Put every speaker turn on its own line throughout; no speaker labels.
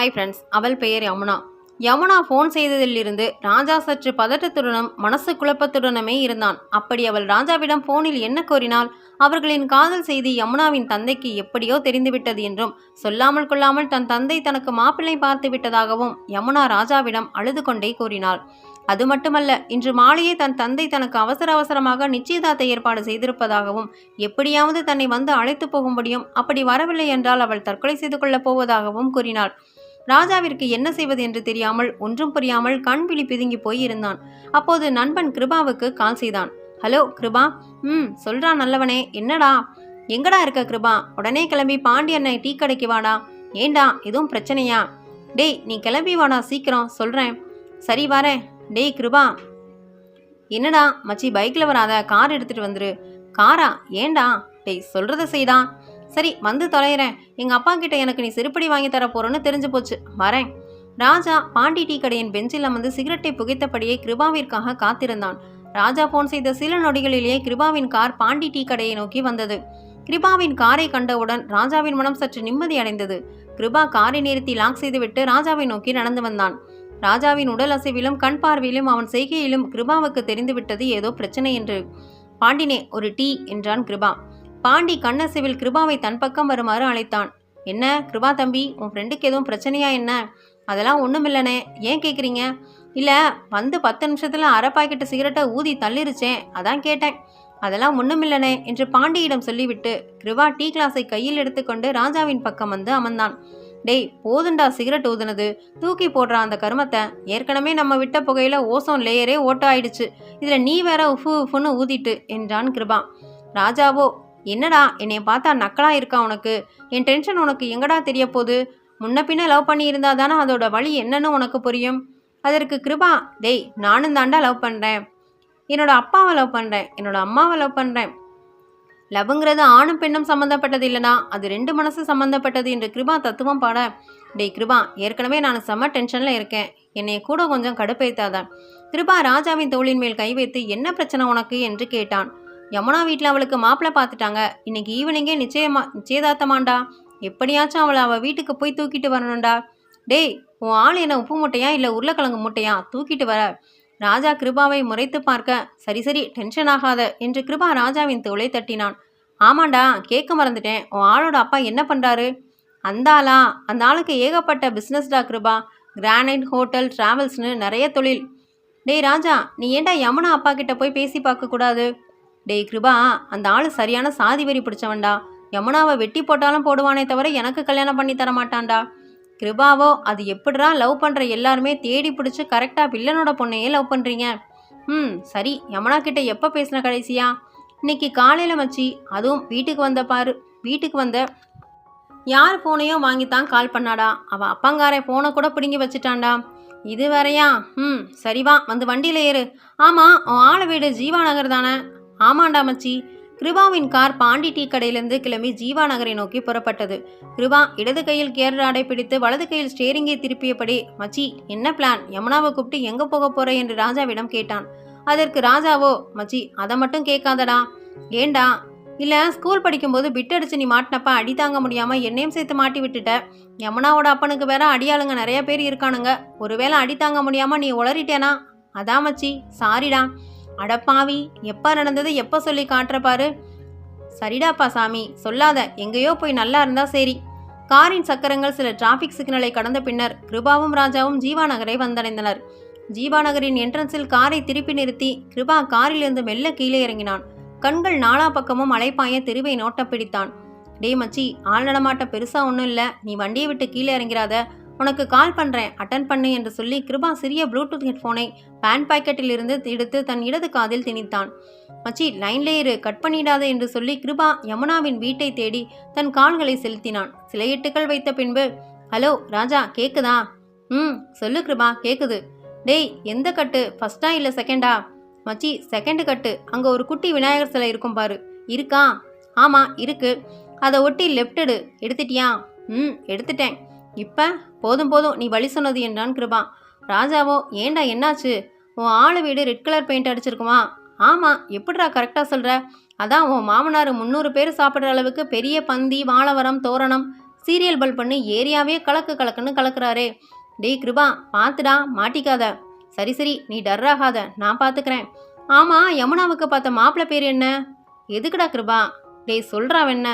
Hi friends அவள் பெயர் Yamuna. Yamuna phone செய்ததிலிருந்து ராஜா சற்று பதட்டத்துடனும் மனசு குழப்பத்துடனுமே இருந்தான். அப்படி அவள் ராஜாவிடம் ஃபோனில் என்ன கோரினால் அவர்களின் காதல் செய்தி யமுனாவின் தந்தைக்கு எப்படியோ தெரிந்துவிட்டது என்றும் சொல்லாமல் கொள்ளாமல் தன் தந்தை தனக்கு மாப்பிள்ளை பார்த்து விட்டதாகவும் யமுனா ராஜாவிடம் அழுது கொண்டே கூறினாள். அது மட்டுமல்ல இன்று மாலையே தன் தந்தை தனக்கு அவசர அவசரமாக நிச்சயதார்த்த ஏற்பாடு செய்திருப்பதாகவும் எப்படியாவது தன்னை வந்து அழைத்து போகும்படியும் அப்படி வரவில்லை என்றால் அவள் தற்கொலை செய்து கொள்ளப் போவதாகவும் கூறினாள். ராஜாவிற்கு என்ன செய்வது என்று தெரியாமல் ஒன்றும் புரியாமல் கண் விழி பிதுங்கி போய் இருந்தான் அப்போது நண்பன் கிருபாவுக்கு கால் செய்தான். ஹலோ கிருபா. ம் சொல்றா நல்லவனே. என்னடா? எங்கடா இருக்க கிருபா? உடனே கிளம்பி பாண்டியனை டீ கடைக்கு வாடா. ஏண்டா? எதுவும் பிரச்சனையா? டேய் நீ கிளம்பி வாடா சீக்கிரம். சொல்கிறேன் சரி வரேன். டேய் கிருபா. என்னடா மச்சி பைக்கில் வராத? கார் எடுத்துட்டு வந்துரு. காரா? ஏண்டா? டேய் சொல்கிறத செய்தான். சரி வந்து தொலைகிறேன் எங்கள் அப்பா கிட்ட எனக்கு நீ செருப்படி வாங்கி தர போறேன்னு தெரிஞ்சு போச்சு. வரேன். ராஜா பாண்டி டீ கடையின் பெஞ்சில் அமர்ந்து சிகரெட்டை புகைத்தபடியே கிருபாவிற்காக காத்திருந்தான். ராஜா போன் செய்த சில நொடிகளிலேயே கிருபாவின் கார் பாண்டி டீ கடையை நோக்கி வந்தது. கிருபாவின் காரை கண்டவுடன் ராஜாவின் மனம் சற்று நிம்மதி அடைந்தது. கிருபா காரை நிறுத்தி லாக் செய்துவிட்டு ராஜாவை நோக்கி நடந்து வந்தான். ராஜாவின் உடல் அசைவிலும் கண் பார்வையிலும் அவன் செய்கையிலும் கிருபாவுக்கு தெரிந்துவிட்டது ஏதோ பிரச்சனை என்று. பாண்டினே ஒரு டீ என்றான் கிருபா. பாண்டி கண்ணசிவில் கிருபாவை தன் பக்கம் வருமாறு அழைத்தான். என்ன கிருபா தம்பி உன் ஃப்ரெண்டுக்கு எதுவும் பிரச்சனையா என்ன? அதெல்லாம் ஒன்றும் இல்லைனே ஏன் கேட்குறீங்க இல்லை வந்து பத்து நிமிஷத்தில் அரை பாக்கெட்டு சிகரெட்டை ஊதி தள்ளிருச்சேன் அதான் கேட்டேன். அதெல்லாம் ஒன்றும் இல்லைனே என்று பாண்டியிடம் சொல்லிவிட்டு கிருபா டீ கிளாஸை கையில் எடுத்துக்கொண்டு ராஜாவின் பக்கம் வந்து அமர்ந்தான். டேய் போதுண்டா சிகரெட் ஊதுனது. தூக்கி போடுற அந்த கருமத்தை. ஏற்கனவே நம்ம விட்ட புகையில ஓசோன் லேயரே ஓட்ட ஆயிடுச்சு. இதில் நீ வேற உஃபு உஃபுன்னு ஊதிட்டு என்றான் கிருபா. ராஜாவோ என்னடா என்னை பார்த்தா நக்கலாக இருக்கா உனக்கு? என் டென்ஷன் உனக்கு எங்கடா தெரிய போகுது? முன்ன பின்ன லவ் பண்ணியிருந்தா தானே அதோட வழி என்னன்னு உனக்கு புரியும். அதற்கு கிருபா டேய் நானும் தாண்டா லவ் பண்ணுறேன் என்னோட அப்பாவை லவ் பண்ணுறேன் என்னோட அம்மாவை லவ் பண்ணுறேன் லவ்ங்கிறது ஆணும் பெண்ணும் சம்மந்தப்பட்டது இல்லைனா அது ரெண்டு மனசு சம்மந்தப்பட்டது என்று கிருபா தத்துவம் பாட டேய் கிருபா ஏற்கனவே நான் செம்ம டென்ஷனில் இருக்கேன். என்னை கூட கொஞ்சம் கடுப்பேத்தாத. கிருபா ராஜாவின் தோளின் மேல் கை வைத்து என்ன பிரச்சனை உனக்கு? என்று கேட்டான். யமுனா வீட்டில் அவளுக்கு மாப்பிள்ளை பார்த்துட்டாங்க இன்னைக்கு ஈவினிங்கே நிச்சயமா நிச்சயதார்த்தமாண்டா. எப்படியாச்சும் அவளை அவள் வீட்டுக்கு போய் தூக்கிட்டு வரணும்டா. டேய் உன் ஆள் என்ன உப்பு மூட்டையா இல்லை உருளைக்கிழங்கு மூட்டையா? தூக்கிட்டு வர. ராஜா கிருபாவை முறைத்து பார்க்க சரி சரி டென்ஷன் ஆகாத என்று கிருபா ராஜாவின் தோலை தட்டினான். ஆமாண்டா கேட்க மறந்துட்டேன். உன் ஆளோட அப்பா என்ன பண்ணுறாரு அந்த ஆளா? அந்த ஆளுக்கு ஏகப்பட்ட பிஸ்னஸ்டா கிருபா. கிரானைட் ஹோட்டல் டிராவல்ஸ்னு நிறைய தொழில். டேய் ராஜா நீ ஏன்டா யமுனா அப்பா கிட்ட போய் பேசி பார்க்கக்கூடாது டேய் கிருபா அந்த ஆள் சரியான சாதி வெறி பிடிச்சவன்டா. யமுனாவை வெட்டி போட்டாலும் போடுவானே தவிர எனக்கு கல்யாணம் பண்ணி தர மாட்டான்டா. கிருபாவோ அது எப்படிடா லவ் பண்ணுற எல்லாருமே தேடி பிடிச்சி கரெக்டாக வில்லனோட பொண்ணையே லவ் பண்ணுறீங்க ம் சரி யமுனா கிட்ட எப்போ பேசின கடைசியா? இன்னைக்கு காலையில் மச்சி அதுவும் வீட்டுக்கு வந்த பாரு வீட்டுக்கு வந்த யார் ஃபோனையும் வாங்கித்தான் கால் பண்ணாடா. அவள் அப்பங்காரன் ஃபோனை கூட பிடுங்கி வச்சுட்டான்டா. இது வேறையா? ம் சரிவா வந்து வண்டியில் ஏறு. ஆமாம் உன் ஆளை வீடு ஜீவா நகர் தானே? ஆமாண்டா மச்சி. கிருபாவின் கார் பாண்டி டீ கடையிலிருந்து கிளம்பி ஜீவா நகரை நோக்கி புறப்பட்டது. கிருபா இடது கையில் கேர் ராடை பிடித்து வலது கையில் ஸ்டேரிங்கை திருப்பியபடி மச்சி என்ன பிளான்? யமுனாவை கூப்பிட்டு எங்கே போக போற? என்று ராஜாவிடம் கேட்டான். அதற்கு ராஜாவோ? மச்சி அதை மட்டும் கேட்காதடா. ஏண்டா? இல்லை ஸ்கூல் படிக்கும்போது பிட் அடிச்சு நீ மாட்டினப்ப அடி தாங்க முடியாமல் என்னையும் சேர்த்து மாட்டி விட்டுட்ட. யமுனாவோட அப்பனுக்கு வேற அடியாளுங்க நிறைய பேர் இருக்கானுங்க. ஒருவேளை அடி தாங்க முடியாமல் நீ உளறிட்டேனா? அதான் மச்சி சாரிடா. அடப்பாவி எப்போ நடந்தது எப்போ சொல்லி காட்டுறப்பாரு சரிடாப்பா சாமி சொல்லாத. எங்கேயோ போய் நல்லா இருந்தா சரி. காரின் சக்கரங்கள் சில டிராஃபிக் சிக்னலை கடந்த பின்னர் கிருபாவும் ராஜாவும் ஜீவா நகரை வந்தடைந்தனர். ஜீவா நகரின் என்ட்ரன்ஸில் காரை திருப்பி நிறுத்தி கிருபா காரிலிருந்து மெல்ல கீழே இறங்கினான். கண்கள் நாலா பக்கமும் அலைப்பாய தெருவை நோட்டம் பிடித்தான். டே மச்சி ஆள் நடமாட்ட பெருசா ஒன்றும் இல்லை. நீ வண்டியை விட்டு கீழே இறங்கிறாத உனக்கு கால் பண்ணுறேன் அட்டன் பண்ணு என்று சொல்லி கிருபா சிறிய ப்ளூடூத் ஹெட்ஃபோனை பேண்ட் பாக்கெட்டில் இருந்து எடுத்து தன் இடது காதில் திணித்தான். மச்சி லைன்லே இரு கட் பண்ணிடாத என்று சொல்லி கிருபா யமுனாவின் வீட்டை தேடி தன் கால்களை செலுத்தினான். சில வைத்த பின்பு ஹலோ ராஜா கேக்குதா? ம் சொல்லு கிருபா கேக்குது. டேய் எந்த கட்டு ஃபர்ஸ்டா இல்லை செகண்டா மச்சி செகண்டு கட்டு அங்கே ஒரு குட்டி விநாயகர் சிலை இருக்கும் பாரு. இருக்கா? ஆமாம் இருக்கு. அதை ஒட்டி லெஃப்டடு எடுத்துட்டியா? ம் எடுத்துட்டேன். இப்போ போதும் போதும் நீ வழி சொன்னது என்றான் கிருபா. ராஜாவோ ஏண்டா என்னாச்சு? உன் ஆளு வீடு ரெட் கலர் பெயிண்ட் அடிச்சிருக்குமா? ஆமாம் எப்படிடா கரெக்டாக சொல்கிற அதான் உன் மாமனார் முந்நூறு பேர் சாப்பிட்ற அளவுக்கு பெரிய பந்தி வாழைவரம் தோரணம் சீரியல் பல் பண்ணி ஏரியாவே கலக்கு கலக்குன்னு கலக்குறாரே. டேய் கிருபா பார்த்துடா மாட்டிக்காத. சரி சரி நீ டர்ராகாத நான் பார்த்துக்கிறேன் ஆமாம் யமுனாவுக்கு பார்த்த மாப்பிள்ளை பேர் என்ன? எதுக்குடா கிருபா? டேய் சொல்கிறா என்ன?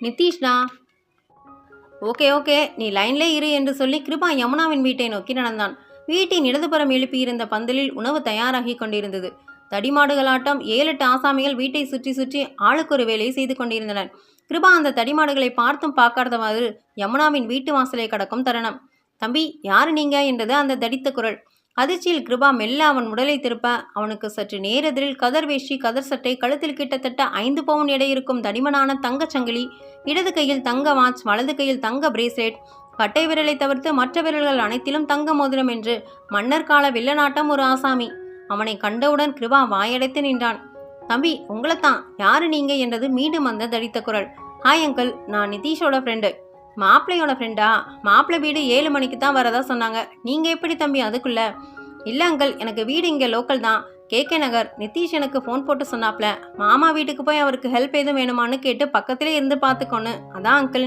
நிதிஷ்டா? ஓகே ஓகே நீ லைன்லே இரு என்று சொல்லி கிருபா யமுனாவின் வீட்டை நோக்கி நடந்தான். வீட்டின் இடதுபுறம் எழுப்பியிருந்த பந்தலில் உணவு தயாராகி கொண்டிருந்தது. தடிமாடுகளாட்டம் ஏழெட்டு ஆசாமிகள் வீட்டை சுற்றி சுற்றி ஆளுக்கு ஒரு வேலையை செய்து கொண்டிருந்தனர். கிருபா அந்த தடிமாடுகளை பார்த்தும் பார்க்காதவாறு யமுனாவின் வீட்டு வாசலை கடக்கும் தருணம். தம்பி யாரு நீங்க? என்றது அந்த தடித்த குரல். அதிர்ச்சியில் கிருபா மெல்ல அவன் உடலை திருப்ப அவனுக்கு சற்று நேரெதிரில் கதர் வேஷ்டி கதர் சட்டை கழுத்தில் கிட்டத்தட்ட ஐந்து பவுன் எடை இருக்கும் தடிமனான தங்கச் சங்கிலி இடது கையில் தங்க வாட்ச் வலது கையில் தங்க பிரேஸ்லெட் கட்டை விரலை தவிர்த்து மற்ற விரல்கள் அனைத்திலும் தங்க மோதிரம் என்று மன்னர் கால வில்லநாட்டம் ஒரு ஆசாமி. அவனை கண்டவுடன் கிருபா வாயடைத்து நின்றான். தம்பி உங்களைத்தான் யாரு நீங்க? என்றது மீண்டும் அந்த தடித்த குரல். ஹாய் அங்கிள் நான் நிதிஷோட ஃப்ரெண்டு மாப்பிள்ளையோட ஃப்ரெண்டா மாப்பிள்ளை வீடு ஏழு மணிக்கு தான் வரதா சொன்னாங்க. நீங்க எப்படி தம்பி அதுக்குள்ள? இல்லை அங்கிள் எனக்கு வீடு இங்கே லோக்கல் தான். கேகே நகர். நிதிஷ் எனக்கு ஃபோன் போட்டு சொன்னாப்ல. மாமா வீட்டுக்கு போய் அவருக்கு ஹெல்ப் எதுவும் வேணுமான்னு கேட்டு பக்கத்திலே இருந்து பார்த்துக்கோன்னு. அதான் அங்கிள்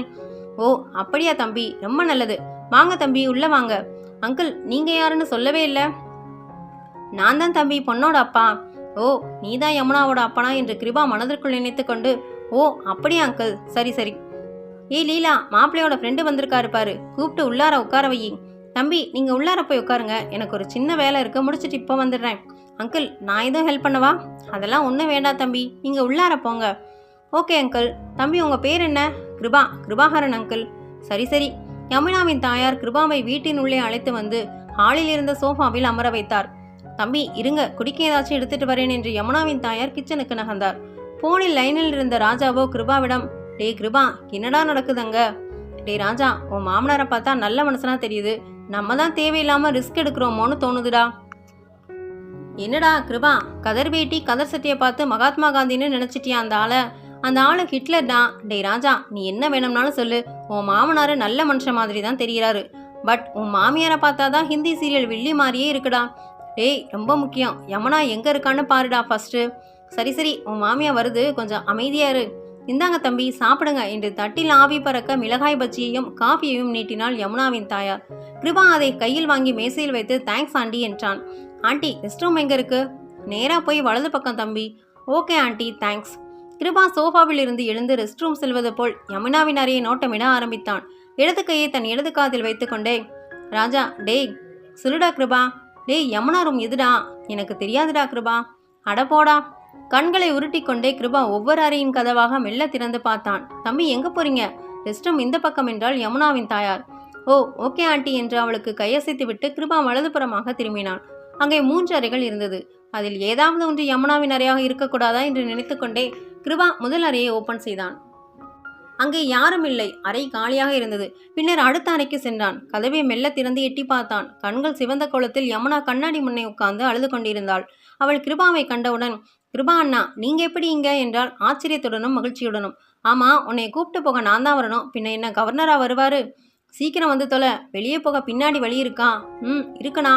ஓ அப்படியா தம்பி. ரொம்ப நல்லது. வாங்க தம்பி உள்ளே வாங்க. அங்கிள் நீங்கள் யாருன்னு சொல்லவே இல்லை. நான் தான் தம்பி பொண்ணோட அப்பா. ஓ நீதான் யமுனாவோட அப்பனா என்று கிருபா மனதிற்குள் நினைத்து கொண்டு ஓ அப்படியா அங்கிள் சரி சரி. ஏய் லீலா மாப்பிள்ளையோட ஃப்ரெண்டு வந்திருக்காரு பாரு. கூப்பிட்டு உள்ளார உட்கார வை தம்பி நீங்கள் உள்ளார போய் உட்காருங்க. எனக்கு ஒரு சின்ன வேலை இருக்க முடிச்சிட்டு இப்போ வந்துடுறேன். அங்கிள் நான் எதுவும் ஹெல்ப் பண்ணவா? அதெல்லாம் ஒன்றும் வேண்டாம் தம்பி. நீங்கள் உள்ளார போங்க. ஓகே அங்கிள் தம்பி உங்கள் பேர் என்ன? கிருபா. கிருபாகரன் அங்கிள் சரி சரி. யமுனாவின் தாயார் கிருபாவை வீட்டின் உள்ளே அழைத்து வந்து ஹாலில் இருந்த சோஃபாவில் அமர வைத்தார். தம்பி இருங்க. குடிக்க ஏதாச்சும் எடுத்துட்டு வரேன் என்று யமுனாவின் தாயார் கிச்சனுக்கு நகர்ந்தார். போனில் லைனில் இருந்த ராஜாவோ கிருபாவிடம் டேய் கிருபா என்னடா நடக்குதுங்க டேய் ராஜா உன் மாமனாரை பார்த்தா நல்ல மனுஷனா தெரியுது. நம்ம தான் தேவையில்லாமல் ரிஸ்க் எடுக்கிறோமோன்னு தோணுதுடா. என்னடா கிருபா கதர் வேட்டி கதர் சட்டியை பார்த்து மகாத்மா காந்தின்னு நினச்சிட்டியா அந்த ஆளை? அந்த ஆளு ஹிட்லர் தான். டேய் ராஜா நீ என்ன வேணும்னாலும் சொல்லு. உன் மாமனார் நல்ல மனுஷன் மாதிரி தான் தெரிகிறாரு பட் உன் மாமியாரை பார்த்தா தான் ஹிந்தி சீரியல் வில்லி மாதிரியே இருக்குடா. டேய் ரொம்ப முக்கியம். யமுனா எங்கே இருக்கான்னு பாருடா ஃபர்ஸ்ட்டு சரி சரி உன் மாமியா வருது. கொஞ்சம் அமைதியாக இரு. இந்தாங்க தம்பி சாப்பிடுங்க. என்று தட்டில் ஆவி பறக்க மிளகாய் பஜ்ஜியையும் காஃபியையும் நீட்டினாள் யமுனாவின் தாயார். கிருபா அதை கையில் வாங்கி மேசையில் வைத்து தேங்க்ஸ் ஆண்டி என்றான். ஆண்டி ரெஸ்ட் ரூம் எங்கே இருக்கு? நேராக போய் வலது பக்கம் தம்பி. ஓகே ஆண்டி தேங்க்ஸ் கிருபா சோஃபாவில் இருந்து எழுந்து ரெஸ்ட் ரூம் செல்வது போல் யமுனாவின் அறையை நோட்டமிட ஆரம்பித்தான். இடது கையை தன் இடது காதில் வைத்துக்கொண்டே ராஜா டேய் சொல்லுடா கிருபா. டேய் யமுனா ரூம் எதுடா? எனக்கு தெரியாதுடா கிருபா. அட போடா. கண்களை உருட்டிக்கொண்டே கிருபா ஒவ்வொரு அறையின் கதவாக மெல்ல திறந்து பார்த்தான். தம்பி எங்க போறீங்க? ரெஸ்ட் ரூம் இந்த பக்கம் என்றால் யமுனாவின் தாயார். ஓ ஓகே ஆண்டி என்று அவளுக்கு கையசைத்து விட்டு கிருபா வலதுபுறமாக திரும்பினான். அங்கே மூன்று அறைகள் இருந்தது. அதில் ஏதாவது ஒன்று யமுனாவின் அறையாக இருக்கக்கூடாதா? என்று நினைத்துக்கொண்டே கிருபா முதல் அறையை ஓபன் செய்தான். அங்கே யாரும் இல்லை. அறை காலியாக இருந்தது. பின்னர் அடுத்த அறைக்கு சென்றான். கதவை மெல்ல திறந்து எட்டி பார்த்தான். கண்கள் சிவந்த கோலத்தில் யமுனா கண்ணாடி முன்னே உட்கார்ந்து அழுது கொண்டிருந்தாள். அவள் கிருபாவை கண்டவுடன் கிருபா அண்ணா நீங்கள் எப்படி இங்க என்றால் ஆச்சரியத்துடனும் மகிழ்ச்சியுடனும். ஆமாம் உன்னை கூப்பிட்டு போக நான் தான் வரணும். பின்ன என்ன கவர்னராக வருவார்? சீக்கிரம் வந்து தொலை. வெளியே போக பின்னாடி வழி இருக்கா? ம் இருக்குண்ணா.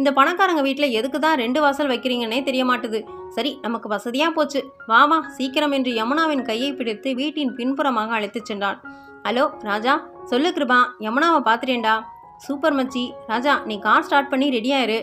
இந்த பணக்காரங்க வீட்டில் எதுக்கு தான் ரெண்டு வாசல் வைக்கிறீங்கன்னே தெரிய மாட்டுது சரி நமக்கு வசதியாக போச்சு. வா வா சீக்கிரம் என்று யமுனாவின் கையை பிடித்து வீட்டின் பின்புறமாக அழைத்துச் சென்றான் ஹலோ ராஜா சொல்லு கிருபா யமுனாவை பார்த்துட்டேன்டா. சூப்பர் மச்சி ராஜா நீ கார் ஸ்டார்ட் பண்ணி ரெடியாயிரு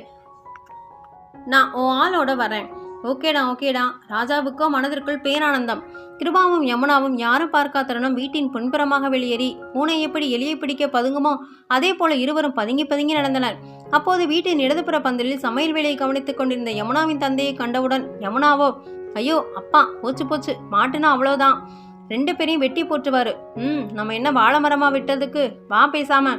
நான் ஓ ஆளோட வரேன். ஓகேடா ஓகேடா. ராஜாவுக்கோ மனதிற்குள் பேரானந்தம். கிருபாவும் யமுனாவும் யாரும் பார்க்கா தருணம் வீட்டின் பின்புறமாக வெளியேறி பூனை எப்படி எலியை பிடிக்க பதுங்குமோ அதே போல இருவரும் பதுங்கி பதுங்கி நடந்தனர். அப்போது வீட்டின் இடதுபுற பந்தலில் சமையல் வேலையை கவனித்துக் கொண்டிருந்த யமுனாவின் தந்தையை கண்டவுடன் யமுனாவோ ஐயோ அப்பா போச்சு போச்சு மாட்டுனா அவ்வளோதான் ரெண்டு பேரையும் வெட்டி போட்டுவாரு ம் நம்ம என்ன வாழை மரமா விட்டதுக்கு? வா பேசாம.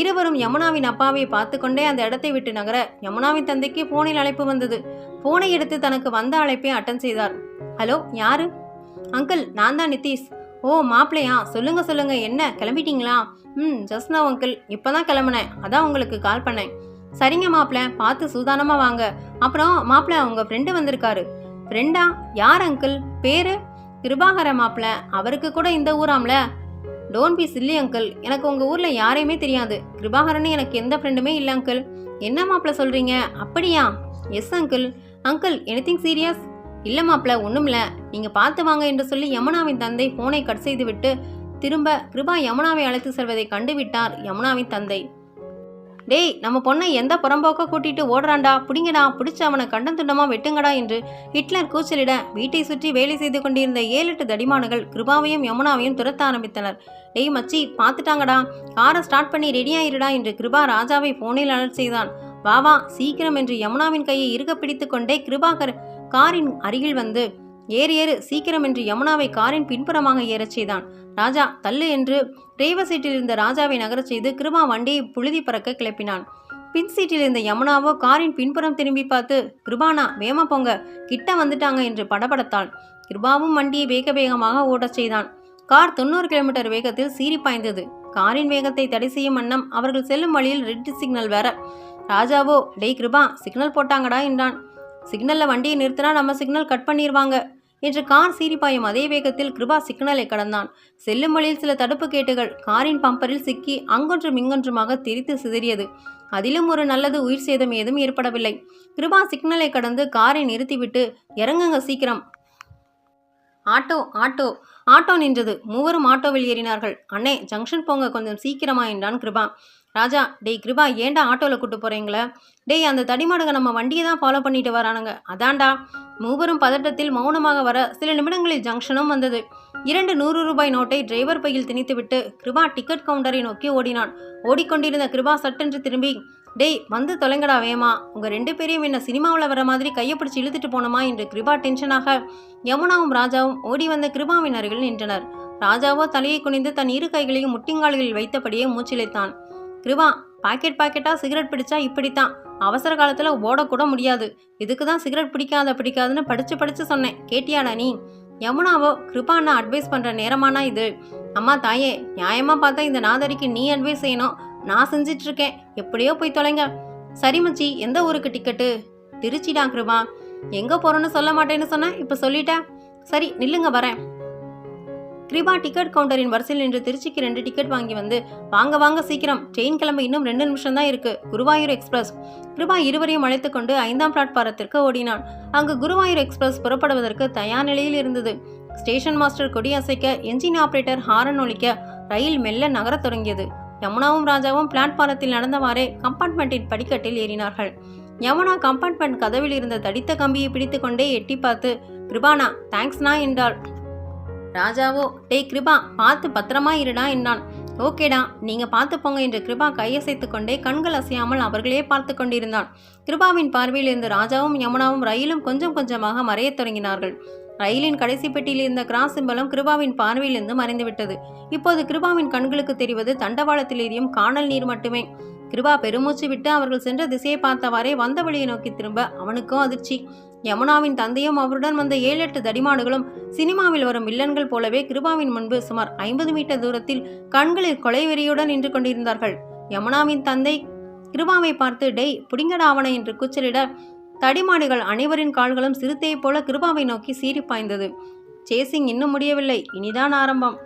இருவரும் யமுனாவின் அப்பாவை பார்த்து கொண்டே அந்த இடத்தை விட்டு நகர யமுனாவின் தந்தைக்கு போனில் அழைப்பு வந்தது. போனை எடுத்து தனக்கு வந்த அழைப்பை அட்டன் செய்தார். ஹலோ யாரு? அங்கிள் நான் தான் நிதிஷ் ஓ மாப்பிள்ளையா? சொல்லுங்க சொல்லுங்க. என்ன? கிளம்பிட்டீங்களா? ம் ஜஸ்னா நான் அங்கிள் இப்போதான் கிளம்புனேன். அதான் உங்களுக்கு கால் பண்ணேன். சரிங்க மாப்பிள்ள. பார்த்து சூதானமா வாங்க. அப்புறம் மாப்பிள்ள உங்க ஃப்ரெண்டு வந்திருக்காரு. ஃப்ரெண்டா யார் அங்கிள் பேரு? கிருபாகர மாப்பிள்ள. அவருக்கு கூட இந்த ஊராம்ல. டோன்ட் பி சில்லி அங்கிள் எனக்கு உங்கள் ஊரில் யாரையுமே தெரியாது. கிருபாகரன் எனக்கு எந்த ஃப்ரெண்டுமே இல்லை அங்கிள் என்ன மாப்பிள்ள சொல்கிறீங்க அப்படியா? Yes uncle uncle anything serious இல்லை மாப்பிள்ள ஒன்றுமில்ல நீங்கள் பார்த்து வாங்க என்று சொல்லி யமுனாவின் தந்தை ஃபோனை கட் செய்து விட்டு திரும்ப கிருபா யமுனாவை அழைத்து செல்வதை கண்டுவிட்டார் யமுனாவின் தந்தை. டேய் நம்ம பொண்ணை எந்த புறம்போக்க கூட்டிட்டு ஓடுறான்டா? பிடிங்கடா பிடிச்சு அவனை கண்டம் துண்டமா வெட்டுங்கடா என்று ஹிட்லர் கூச்சலிட வீட்டை சுற்றி வேலை செய்து கொண்டிருந்த ஏழு எட்டு தடிமானுகள் கிருபாவையும் யமுனாவையும் துரத்த ஆரம்பித்தனர். டேய் மச்சி பார்த்துட்டாங்கடா காரை ஸ்டார்ட் பண்ணி ரெடியாயிருடா என்று கிருபா ராஜாவை போனில் அலர்ட் செய்தான். வா வா சீக்கிரம் என்று யமுனாவின் கையை இறுக பிடித்து கொண்டே கிருபாகர் காரின் அருகில் வந்து ஏறு ஏறு சீக்கிரம் என்று யமுனாவை காரின் பின்புறமாக ஏறச் செய்தான். ராஜா தள்ளு என்று டிரைவர் சீட்டில் இருந்த ராஜாவை நகரச் செய்து கிருபா வண்டியை புழுதி பறக்க கிளப்பினான். பின் சீட்டில் இருந்த யமுனாவோ காரின் பின்புறம் திரும்பி பார்த்து கிருபானா வேமா போங்க. கிட்ட வந்துட்டாங்க என்று படபடத்தாள் கிருபாவும் வண்டியை வேக வேகமாக ஓடச் செய்தான். கார் தொண்ணூறு கிலோமீட்டர் வேகத்தில் சீறி பாய்ந்தது. காரின் வேகத்தை தடை செய்யும் வண்ணம் அவர்கள் செல்லும் வழியில் ரெட் சிக்னல் வேற. ராஜாவோ டேய் கிருபா சிக்னல் போட்டாங்கடா என்றான். சிக்னலில் வண்டியை நிறுத்தினா நம்ம சிக்னல் கட் பண்ணிடுவாங்க என்று கார் சீரிப்பாயும் அதே வேகத்தில் கிருபா சிக்னலை கடந்தான். செல்லும் வழியில் சில தடுப்பு கேட்டுகள் காரின் பம்பரில் சிக்கி அங்கொன்றும் இங்கொன்றுமாக திரித்து சிதறியது. அதிலும் ஒரு நல்லது உயிர் சேதம் ஏதும் ஏற்படவில்லை. கிருபா சிக்னலை கடந்து காரை நிறுத்திவிட்டு இறங்குங்க சீக்கிரம். ஆட்டோ ஆட்டோ ஆட்டோ நின்றது. மூவரும் ஆட்டோவில் ஏறினார்கள். அண்ணே ஜங்ஷன் போங்க கொஞ்சம் சீக்கிரமா என்றான் கிருபா. ராஜா டேய் கிருபா ஏன்டா ஆட்டோவில் கூட்டு போகிறீங்களே டேய் அந்த தடிமாடுங்க நம்ம வண்டியை தான் ஃபாலோ பண்ணிட்டு வரானுங்க. அதான்டா. மூவரும் பதட்டத்தில் மௌனமாக வர சில நிமிடங்களில் ஜங்ஷனும் வந்தது. இரண்டு நூறு ரூபாய் நோட்டை டிரைவர் பையில் திணித்துவிட்டு கிருபா டிக்கெட் கவுண்டரை நோக்கி ஓடினான். ஓடிக்கொண்டிருந்த கிருபா சட்டென்று திரும்பி டேய் வந்து தொலைங்கடா வேமா. உங்கள் ரெண்டு பேரையும் என்ன சினிமாவில் வர மாதிரி கையை பிடிச்சி இழுத்துட்டு போனோமா? என்று கிருபா டென்ஷனாக யமுனாவும் ராஜாவும் ஓடி வந்த கிருபாவின் அருகில் நின்றனர். ராஜாவோ தலையை குனிந்து தன் இரு கைகளையும் முட்டிங்கால்களில் வைத்தபடியே மூச்சிலைத்தான். கிருபா பாக்கெட் பாக்கெட்டாக சிகரெட் பிடிச்சா இப்படித்தான். அவசர காலத்தில் ஓடக்கூட முடியாது. இதுக்கு தான் சிகரெட் பிடிக்காத பிடிக்காதுன்னு படித்து படித்து சொன்னேன். கேட்டியாடா நீ? யமுனாவோ கிருபா அண்ணா அட்வைஸ் பண்ணுற நேரமானா இது? அம்மா தாயே நியாயமாக பார்த்தா இந்த நாதரிக்கு நீ அட்வைஸ் செய்யணும். நான் செஞ்சிட்ருக்கேன். எப்படியோ போய் தொலைங்க. சரி மச்சி எந்த ஊருக்கு டிக்கெட்டு திருச்சிடா கிருபா. எங்கே போகிறோன்னு சொல்ல மாட்டேன்னு சொன்னேன் இப்போ சொல்லிட்டேன். சரி நில்லுங்க வரேன். கிருபா டிக்கெட் கவுண்டரின் வரிசையில் நின்று திருச்சிக்கு ரெண்டு டிக்கெட் வாங்கி வந்து வாங்க வாங்க சீக்கிரம். ட்ரெயின் கிளம்ப இன்னும் ரெண்டு நிமிஷம் தான் இருக்கு. குருவாயூர் எக்ஸ்பிரஸ் கிருபா இருவரையும் அழைத்து கொண்டு ஐந்தாம் பிளாட்பாரத்திற்கு ஓடினான். அங்கு குருவாயூர் எக்ஸ்பிரஸ் புறப்படுவதற்கு தயார் நிலையில் இருந்தது. ஸ்டேஷன் மாஸ்டர் கொடி அசைக்க என்ஜின் ஆபரேட்டர் ஹாரன் ஒழிக்க ரயில் மெல்ல நகரத் தொடங்கியது. யமுனாவும் ராஜாவும் பிளாட்பாரத்தில் நடந்தவாறே கம்பார்ட்மெண்ட்டின் படிக்கட்டில் ஏறினார்கள். யமுனா கம்பார்ட்மெண்ட் கதவில் இருந்த தடித்த கம்பியை பிடித்துக்கொண்டே எட்டி பார்த்து கிருபானா தேங்க்ஸ்னா என்றாள். ராஜாவோ டேய் கிருபா பார்த்து பத்திரமா இருடா என்னான். ஓகேடா நீங்க பார்த்து போங்க என்று கிருபா கையசைத்து கொண்டே கண்கள் அசையாமல் அவர்களே பார்த்து கொண்டிருந்தான். கிருபாவின் பார்வையில் இருந்து ராஜாவும் யமுனாவும் ரயிலும் கொஞ்சம் கொஞ்சமாக மறையத் தொடங்கினார்கள். ரயிலின் கடைசி பெட்டியில் இருந்த கிராஸ் சிம்பலம் கிருபாவின் பார்வையிலிருந்து மறைந்துவிட்டது. இப்போது கிருபாவின் கண்களுக்கு தெரிவது தண்டவாளத்தில் எரியும் காணல் நீர் மட்டுமே. கிருபா பெருமூச்சு விட்டு அவர்கள் சென்ற திசையை பார்த்தவாறே வந்த வழியை நோக்கி திரும்ப அவனுக்கும் அதிர்ச்சி. யமுனாவின் தந்தையும் அவருடன் வந்த ஏழு எட்டு தடிமாடுகளும் சினிமாவில் வரும் வில்லன்கள் போலவே கிருபாவின் முன்பு சுமார் ஐம்பது மீட்டர் தூரத்தில் கண்களில் கொலைவெறியுடன் நின்று கொண்டிருந்தார்கள். யமுனாவின் தந்தை கிருபாவை பார்த்து டேய் புடிங்கடா அவனை என்று கூச்சலிட தடிமாடுகள் அனைவரின் கால்களும் சிறுத்தையைப் போல கிருபாவை நோக்கி சீறி பாய்ந்தது. சேசிங் இன்னும் முடியவில்லை. இனிதான் ஆரம்பம்.